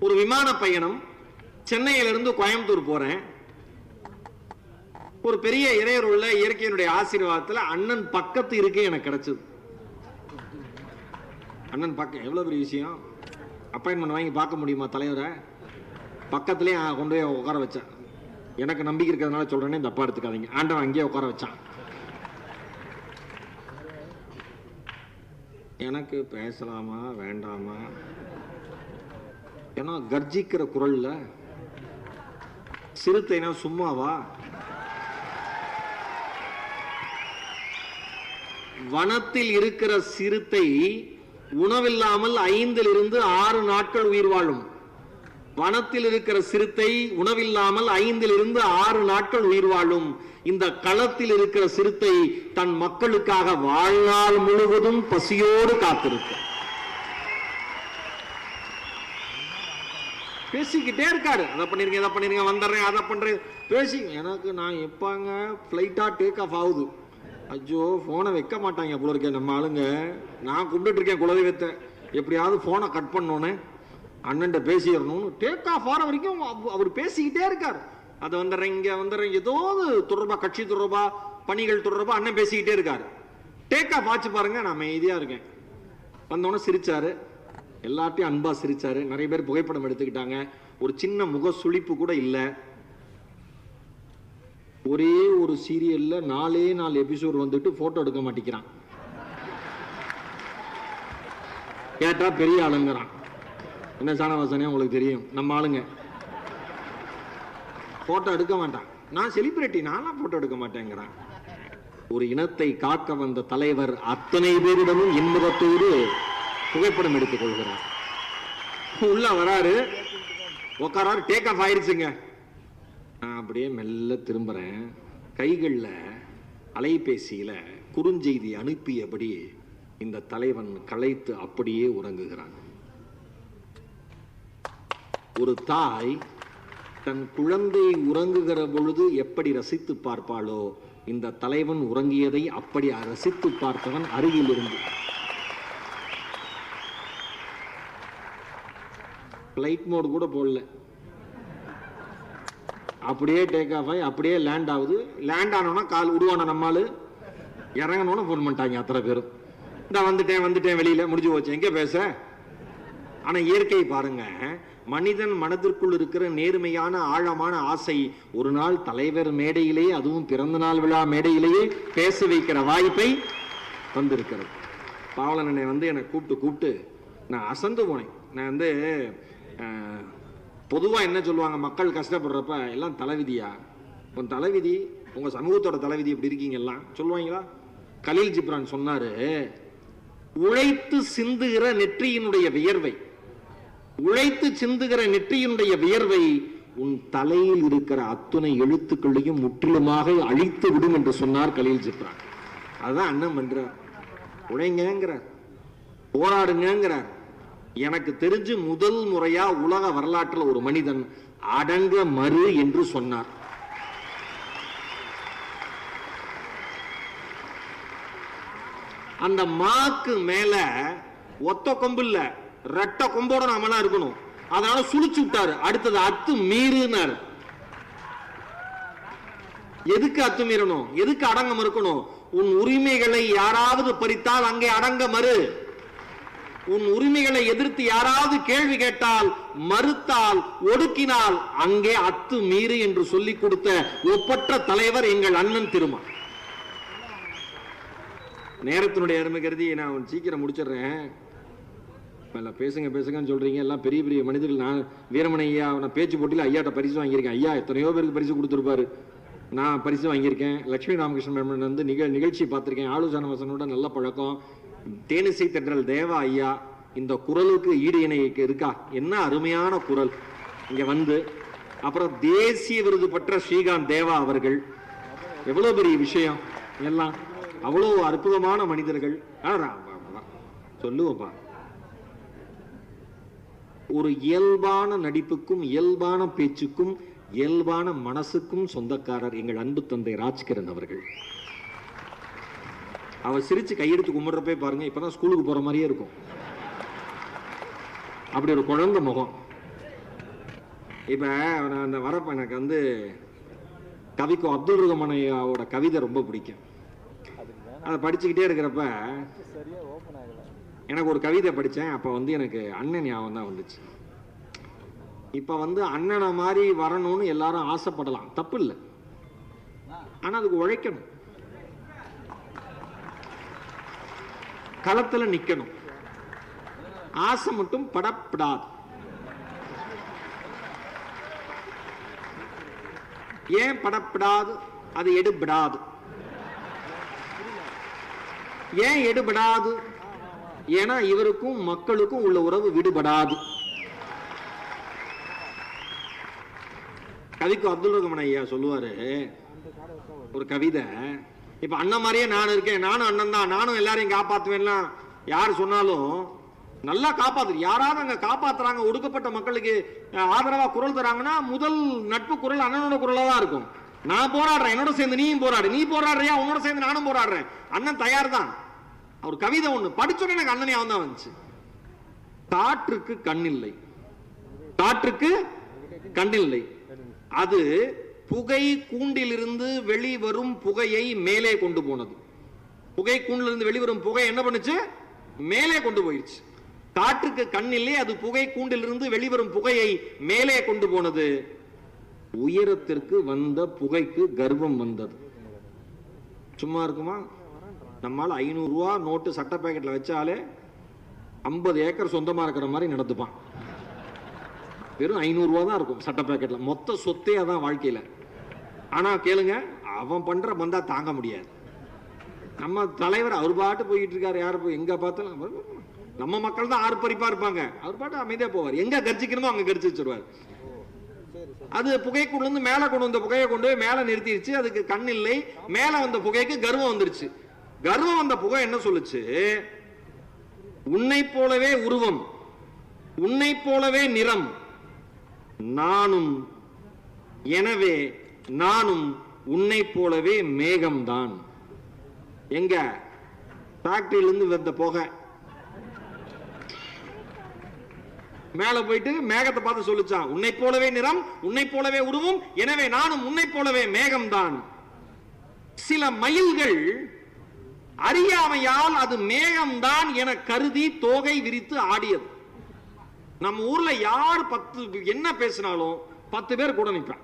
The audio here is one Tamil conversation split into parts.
ஒரு விமான பயணம். சென்னையிலிருந்து கோயம்புத்தூர் போறேன். ஒரு பெரிய இறையர் உள்ள இயற்கையினுடைய ஆசீர்வாதத்தில் அண்ணன் பக்கத்து இருக்கே எனக்கு கிடைச்சது. அண்ணன் பக்கம் எவ்வளோ பெரிய விஷயம்? அப்பாயின்மெண்ட் வாங்கி பார்க்க முடியுமா தலைவரை? பக்கத்துலேயே கொண்டு போய் உட்கார வச்சேன். எனக்கு நம்பிக்கை இருக்கிறதுனால சொல்றேனே தப்பாக எடுத்துக்காதீங்க. ஆண்டவன் அங்கேயே உட்கார வச்சான். எனக்கு பேசலாமா வேண்டாமா? ஏன்னா கர்ஜிக்கிற குரல்ல சிறுத்தைனா சும்மாவா? வனத்தில் இருக்கிற சிறுத்தை உணவில்லாமல் ஐந்தில் இருந்து ஆறு நாட்கள் உயிர் வாழும். வனத்தில் இருக்கிற சிறுத்தை உணவில்லாமல் ஐந்தில் இருந்து ஆறு நாட்கள் உயிர் வாழும். இந்த களத்தில் இருக்கிற சிறுத்தை தன் மக்களுக்காக வாழ்நாள் முழுவதும் பசியோடு காத்திருக்கும். பேசிக்கிட்டே இருக்காரு. அதை பண்ணிருங்க இதை பண்ணிருங்க வந்துடுறேன் அதை பண்ணுறேன் பேசி எனக்கு நான் எப்பாங்க? ஃப்ளைட்டாக டேக் ஆஃப் ஆகுது. ஐயோ ஃபோனை வைக்க மாட்டாங்க போல இருக்கேன் நம்ம ஆளுங்க. நான் கும்பிட்டுருக்கேன் குலதெய்வத்தை. எப்படியாவது ஃபோனை கட் பண்ணோன்னே அண்ணன்ட்ட பேசிடணும்னு டேக் ஆஃப் ஆகிற வரைக்கும் அவர் பேசிக்கிட்டே இருக்கார். அதை வந்துடுறேன் இங்கே வந்துடுறேன் ஏதோ தொடர்பாக தொடர்பா கட்சி தொடர்பாக பணிகள் தொடர்பாக அண்ணன் பேசிக்கிட்டே இருக்கார். டேக் ஆஃப் ஆச்சு பாருங்க நான் அமைதியாக இருக்கேன். வந்தோடனே சிரிச்சாரு. எல்லாத்தையும் அன்பா சிரிச்சாரு. நிறைய பேர் புகைப்படம் எடுத்துக்கிட்டாங்க. ஒரு சின்ன முக சுழிப்பு கூட இல்ல. ஒரே ஒரு சீரியல்ல நாலே நாலு எபிசோட் வந்துட்டு போட்டோ எடுக்க மாட்டேங்கிறான். கேட்டா பெரிய ஆளுங்கிறான். என்ன சாணவாசனே உங்களுக்கு தெரியும். நம்ம ஆளுங்க. போட்டோ எடுக்க மாட்டான். நான் செலிபிரிட்டி நான்லாம் போட்டோ எடுக்க மாட்டேங்கிறான். ஒரு இனத்தை காக்க வந்த தலைவர் அத்தனை பேரிடமும் இன்பத்தோடு புகைப்படம் எடுத்துக் கொள்கிறார் உள்ள வராரு. உட்காராரு டேக் ஆஃப் ஆயிருச்சுங்க. நான் அப்படியே மெல்ல திரும்புறேன். கைகளில் அலைபேசியில குறுஞ்செய்தி அனுப்பியபடி இந்த தலைவன் களைத்து அப்படியே உறங்குகிறான். ஒரு தாய் தன் குழந்தை உறங்குகிற பொழுது எப்படி ரசித்து பார்ப்பாளோ இந்த தலைவன் உறங்கியதை அப்படி ரசித்து பார்த்தவன் அருகில் இருந்து ஃப்ளைட் மோட் கூட போடல. அப்படியே டேக் ஆஃப் ஆகி அப்படியே லேண்ட் ஆகுது. லேண்ட் ஆனோன்னா கால் உருவான நம்மால் இறங்கணும்னு ஃபோன் பண்ணிட்டாங்க அத்தனை பேரும். நான் வந்துட்டேன் வந்துட்டேன் வெளியில் முடிஞ்சு போச்சு. எங்கே பேச? ஆனால் இயற்கை பாருங்க மனிதன் மனதிற்குள் இருக்கிற நேர்மையான ஆழமான ஆசை ஒரு நாள் தலைவர் மேடையிலேயே அதுவும் பிறந்த நாள் விழா மேடையிலேயே பேச வைக்கிற வாய்ப்பை வந்திருக்கிறது பாவலனனை வந்து என்னை கூப்பிட்டு கூப்பிட்டு நான் அசந்து போனேன். நான் வந்து பொதுவாக என்ன சொல்லுவாங்க? மக்கள் கஷ்டப்படுறப்ப எல்லாம் தலைவிதியா? உன் தலைவிதி உங்க சமூகத்தோட தலைவிதி இப்படி இருக்கீங்க எல்லாம் சொல்லுவாங்களா? கலீல் ஜிப்ரான் சொன்னாரு உழைத்து சிந்துகிற நெற்றியினுடைய வியர்வை உழைத்து சிந்துகிற நெற்றியினுடைய வியர்வை உன் தலையில் இருக்கிற அத்துணை எழுத்துக்களையும் முற்றிலுமாக அழித்து விடும் என்று சொன்னார் கலீல் ஜிப்ரான். அதுதான் அண்ணன் பண்றார். உழைங்கிறார் போராடுங்கிறார் எனக்கு தெரிஞ்சு முதல் முறையா உலக வரலாற்றில் ஒரு மனிதன் அடங்க மறு என்று சொன்னார். அந்த மாக்கு மேல ஒத்த கொம்பு இல்ல ரெட்ட கொம்போட நாமெல்லாம் இருக்கணும். அதனால சுழிச்சு விட்டாரு. அடுத்தது அத்து மீறுனாரு. எதுக்கு அத்துமீறணும் எதுக்கு அடங்க மறுக்கணும் உன் உரிமைகளை யாராவது பறித்தால் அங்கே அடங்க மறு. உன் உரிமைகளை எதிர்த்து யாராவது கேள்வி கேட்டால் மறுத்தால் ஒடுக்கினால் அங்கே அத்து மீறு என்று சொல்லிக் கொடுத்த ஒப்பற்ற தலைவர் எங்கள் அண்ணன் திருமா நேரத்தினுடைய அருமை கருதி நான் சீக்கிரம் முடிச்சிடுறேன். இல்ல பேசுங்க பேசுங்கன்னு சொல்றீங்க. எல்லாம் பெரிய பெரிய மனிதர்கள். நான் வீரமணி ஐயா நான் பேச்சு போட்டியில் ஐயாட்ட பரிசு வாங்கியிருக்கேன். ஐயா எத்தனையோ பேருக்கு பரிசு கொடுத்துருப்பாரு. நான் பரிசு வாங்கியிருக்கேன். லட்சுமி ராமகிருஷ்ணன் மேமன் வந்து நிகழ் நிகழ்ச்சி பார்த்துருக்கேன். ஆலோசனை வசனோட நல்ல பழக்கம். தேனிசை தென்றல் தேவா ஐயா இந்த குரலுக்கு ஈடு இணை இருக்கா? என்ன அருமையான குரல். இங்க வந்து அப்புறம் தேசிய விருது பெற்ற ஸ்ரீகாந்த் தேவா அவர்கள். எவ்வளவு பெரிய விஷயம். எல்லாம் அவ்வளவு அற்புதமான மனிதர்கள். ஆ, சொல்லுவோம்ப்பா. ஒரு இயல்பான நடிப்புக்கும் இயல்பான பேச்சுக்கும் இயல்பான மனசுக்கும் சொந்தக்காரர் எங்கள் அன்பு தந்தை ராஜ்கிரண் அவர்கள். அவர் சிரித்து கையெடுத்து கும்பிடுறப்பே பாருங்க இப்பதான் ஸ்கூலுக்கு போகிற மாதிரியே இருக்கும். அப்படி ஒரு குழந்தை முகம். இப்போ நான் அந்த வரப்ப எனக்கு வந்து கவிக்கும் அப்துல் ரஹ்மான் ஐயாவோட கவிதை ரொம்ப பிடிக்கும். அதை படிச்சுக்கிட்டே இருக்கிறப்ப எனக்கு ஒரு கவிதை படித்தேன் அப்போ வந்து எனக்கு அண்ணன் ஞாபகம் தான் வந்துச்சு. இப்போ வந்து அண்ணனை மாதிரி வரணும்னு எல்லாரும் ஆசைப்படலாம். தப்பு இல்லை. ஆனால் அதுக்கு உழைக்கணும். களத்தில் நிற்கணும் ஆசை மட்டும் படப்படாது. ஏன் படப்படாது? அது எடுபடாது. ஏன் எடுபடாது? ஏன்னா இவருக்கும் மக்களுக்கும் உள்ள உறவு விடுபடாது. கவிக்கு அப்துல் ரஹ்மான் ஐயா சொல்லுவாரு ஒரு கவிதை இப்ப அண்ணன் மாதிரியே நான் இருக்கேன். நானும் அண்ணன் தான் நானும் எல்லாரையும் காப்பாத்துவேன்லாம் யார் சொன்னாலும் நல்லா காப்பாத்து. யாராவது அங்க காப்பாத்துறாங்க ஒடுக்கப்பட்ட மக்களுக்கு ஆதரவாக ஆதரவா குரல் தராங்கன்னா முதல் நட்பு குரல் அண்ணனோட குரலா தான் இருக்கும். நான் போராடுறேன். என்னோட சேர்ந்து நீயும் போராடு. நீ போராடுறியா? உன்னோட சேர்ந்து நானும் போராடுறேன். அண்ணன் தயார் தான் அவர் கவிதை ஒண்ணு. படிச்சோன்னே எனக்கு அண்ணனே அவன் தான் வந்துச்சு. காற்றுக்கு கண்ணில்லை. காற்றுக்கு கண்ணில்லை. அது புகை கூண்டிலிருந்து வெளிவரும் புகையை மேலே கொண்டு போனது. புகை கூண்டிலிருந்து வெளிவரும் புகை என்ன பண்ணுச்சு? மேலே கொண்டு போயிடுச்சு காற்றுக்கு கண்ணிலே அது புகை கூண்டிலிருந்து வெளிவரும் புகையை மேலே கொண்டு போனது. உயரத்திற்கு வந்த புகைக்கு கர்வம் வந்தது. சும்மா இருக்குமா? நம்மால் ஐநூறு ரூபா நோட்டு சட்ட பேக்கெட்ல வச்சாலே ஐம்பது ஏக்கர் சொந்தமா இருக்கிற மாதிரி நடந்துப்பான். வெறும் ஐநூறு ரூபா தான் இருக்கும் சட்ட பேக்கெட்டில் மொத்த சொத்தே அதான் வாழ்க்கையில. ஆனா கேளுங்க அவன் பண்ற பந்தா தாங்க முடியாது. நம்ம தலைவர் அவர் பாட்டு போயிட்டு இருக்காரு யார் போய் எங்க பார்த்தாலும் நம்ம மக்கள் தான் ஆர்ப்பரிப்பா இருப்பாங்க. அவர் பாட்டு அமைதியாக போவார். எங்க கர்ஜிக்கணுமோ அங்க கர்ஜி வச்சிருவார். அது புகைக்குள்ள இருந்து மேலே கொண்டு வந்த புகையை கொண்டு போய் மேல நிறுத்திடுச்சு அதுக்கு கண் இல்லை. மேல வந்த புகைக்கு கர்வம் வந்துருச்சு. கர்வம் வந்த புகை என்ன சொல்லுச்சு? உன்னை போலவே உருவம். உன்னை போலவே நிறம். நானும் எனவே நானும் உன்னை போலவே மேகம்தான். எங்க? ஃபேக்டரியிலிருந்து வந்த புகை. மேல போயிட்டு மேகத்தை பார்த்து சொல்லிச்சான் உன்னை போலவே நிறம் உன்னை போலவே உருவம் எனவே நானும் உன்னை போலவே மேகம்தான். சில மயில்கள் அறியாமையால் அது மேகம்தான் என கருதி தோகை விரித்து ஆடியது. நம்ம ஊர்ல யார் பத்து என்ன பேசினாலும் பத்து பேர் கூட நிற்பான்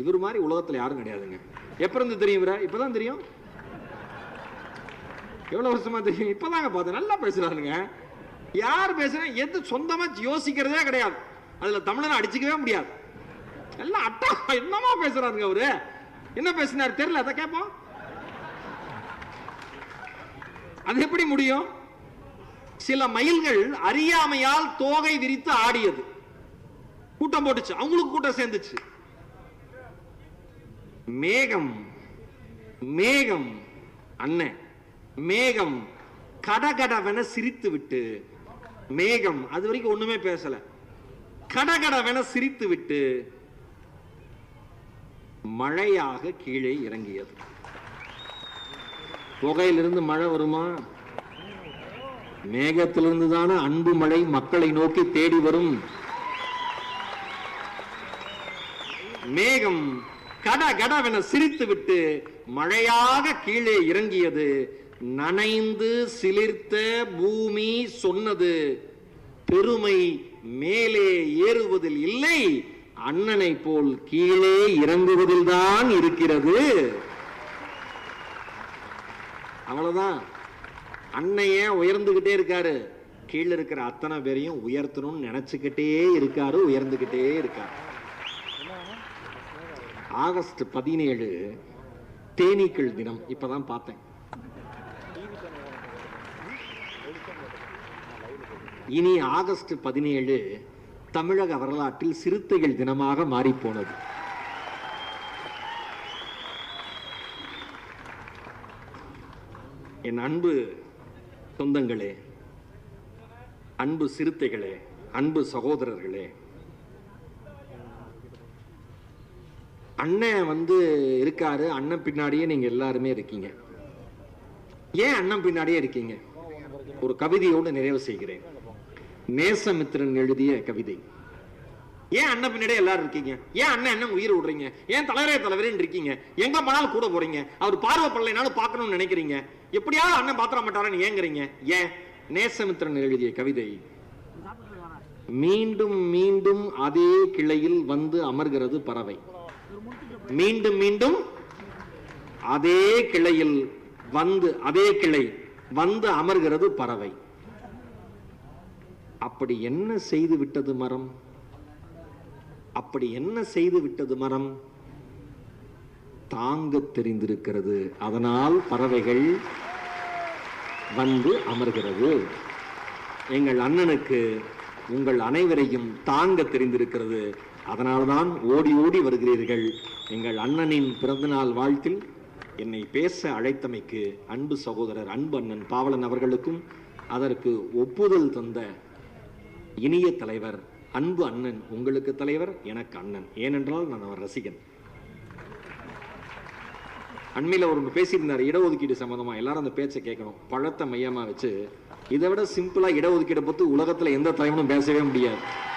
இவர் மாதிரி உலகத்தில் யாரும் கிடையாதுங்க. எப்ப இருந்து தெரியும் இவரை? இப்பதான் தெரியும். எவ்வளவு வருஷமா தெரியும்? இப்பதாங்க பார்த்தேன். நல்லா பேசுறாருங்க. யார் பேசுறா எது சொந்தமா யோசிக்கிறதே கிடையாது. அதுல தமிழனை அடிச்சுக்கவே முடியாது. எல்லாம் அட்டா என்னமா பேசுறாருங்க அவரு. என்ன பேசினார்? தெரியல அதை கேட்போம் அது எப்படி முடியும்? சில மயில்கள் அறியாமையால் தோகை விரித்து ஆடியது. கூட்டம் போட்டுச்சு. அவங்களுக்கு கூட்டம் சேர்ந்துச்சு. மேகம் மேகம் அண்ணன் மேகம் கடகடவென சிரித்து விட்டு மேகம் அது வரைக்கும் ஒண்ணுமே பேசல. கடகடவென சிரித்து விட்டு மழையாக கீழே இறங்கியது. புகையிலிருந்து மழை வருமா? மேகத்திலிருந்து தானே அன்பு மழை மக்களை நோக்கி தேடி வரும். மேகம் கட கடவென சிரித்து விட்டு மழையாக கீழே இறங்கியது. நனைந்து சிலிர்த்த பூமி சொன்னது பெருமை மேலே ஏறுவதில் இல்லை அண்ணனை போல் கீழே இறங்குவதில் தான் இருக்கிறது. அவ்வளவுதான். அன்னைய உயர்ந்துகிட்டே இருக்காரு. கீழே இருக்கிற அத்தனை பேரையும் உயர்த்தணும்னு நினைச்சுக்கிட்டே இருக்காரு உயர்ந்துகிட்டே இருக்காரு. ஆகஸ்ட் பதினேழு தேனீக்கள் தினம். இப்பதான் பார்த்தேன். இனி ஆகஸ்ட் பதினேழு தமிழக வரலாற்றில் சிறுத்தைகள் தினமாக மாறிப்போனது. என் அன்பு சொந்தங்களே அன்பு சிறுத்தைகளே அன்பு சகோதரர்களே. அண்ணன் வந்து இருக்காரு. அண்ணன் பின்னாடியே நீங்க எல்லாருமே இருக்கீங்க. ஏன் அண்ணன் பின்னாடியே இருக்கீங்க? ஒரு கவிதையோடு நிறைவு செய்கிறேன். நேசமித்திரன் எழுதிய கவிதை. ஏன் அண்ணன் பின்னாடியே எல்லாரும் இருக்கீங்க? ஏன் அண்ணன் என்ன உயிர் விடுறீங்க? ஏன் தலைவரே தலைவரேன்னு இருக்கீங்க? எங்க போனாலும் கூட போறீங்க? அவர் பார்வை படலைனாலும் பார்க்கணும்னு நினைக்கிறீங்க? எப்படியாவது அண்ணன் பாத்திரம் மாட்டாரன்னு ஏங்குறீங்க? ஏன்? நேசமித்திரன் எழுதிய கவிதை. மீண்டும் மீண்டும் அதே கிளையில் வந்து அமர்கிறது பறவை. மீண்டும் மீண்டும் அதே கிளையில் வந்து அதே கிளை வந்து அமர்கிறது பறவை. அப்படி என்ன செய்து விட்டது மரம்? அப்படி என்ன செய்து விட்டது மரம்? தாங்க தெரிந்திருக்கிறது. அதனால் பறவைகள் வந்து அமர்கிறது. எங்கள் அண்ணனுக்கு உங்கள் அனைவரையும் தாங்க தெரிந்திருக்கிறது. அதனால்தான் ஓடி ஓடி வருகிறீர்கள். எங்கள் அண்ணனின் பிறந்தநாள் வாழ்த்தில் என்னை பேச அழைத்தமைக்கு அன்பு சகோதரர் அன்பு அண்ணன் பாவலன் அவர்களுக்கும் அதற்கு ஒப்புதல் தந்த இனிய தலைவர் அன்பு அண்ணன் உங்களுக்கு தலைவர் எனக்கு அண்ணன். ஏனென்றால் நான் அவர் ரசிகன். அண்மையில் அவர் ஒன்று பேசியிருந்தார் இடஒதுக்கீடு சம்பந்தமா. எல்லாரும் அந்த பேச்சை கேட்கணும். பழத்தை மையமா வச்சு இதை விட சிம்பிளா இடஒதுக்கீடை பற்றி உலகத்துல எந்த தலைவனும் பேசவே முடியாது.